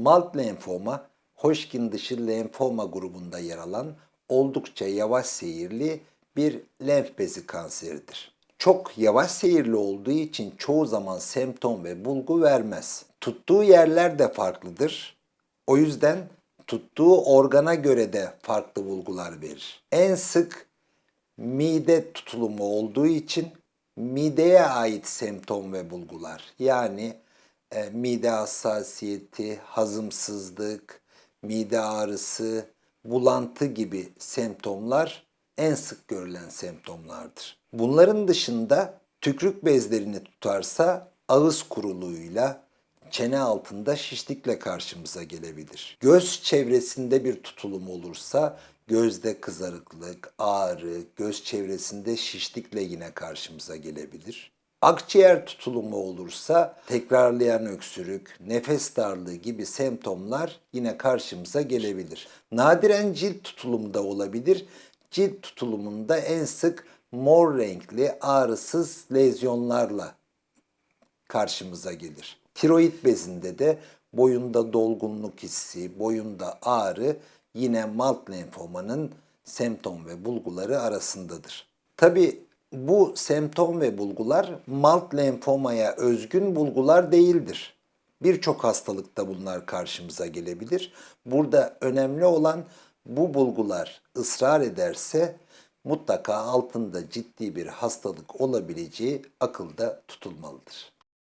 Malt lenfoma, Hodgkin dışı lenfoma grubunda yer alan oldukça yavaş seyirli bir lenf bezi kanseridir. Çok yavaş seyirli olduğu için çoğu zaman semptom ve bulgu vermez. Tuttuğu yerler de farklıdır. O yüzden tuttuğu organa göre de farklı bulgular verir. En sık mide tutulumu olduğu için mideye ait semptom ve bulgular yani e, mide hassasiyeti, hazımsızlık, mide ağrısı, bulantı gibi semptomlar en sık görülen semptomlardır. Bunların dışında tükrük bezlerini tutarsa ağız kuruluğuyla çene altında şişlikle karşımıza gelebilir. Göz çevresinde bir tutulum olursa gözde kızarıklık, ağrı, göz çevresinde şişlikle yine karşımıza gelebilir. Akciğer tutulumu olursa tekrarlayan öksürük, nefes darlığı gibi semptomlar yine karşımıza gelebilir. Nadiren cilt tutulumu da olabilir. Cilt tutulumunda en sık mor renkli ağrısız lezyonlarla karşımıza gelir. Tiroid bezinde de boyunda dolgunluk hissi, boyunda ağrı yine malt lenfomanın semptom ve bulguları arasındadır. Tabi bu semptom ve bulgular malt lenfomaya özgün bulgular değildir. Birçok hastalıkta bunlar karşımıza gelebilir. Burada önemli olan bu bulgular ısrar ederse mutlaka altında ciddi bir hastalık olabileceği akılda tutulmalıdır.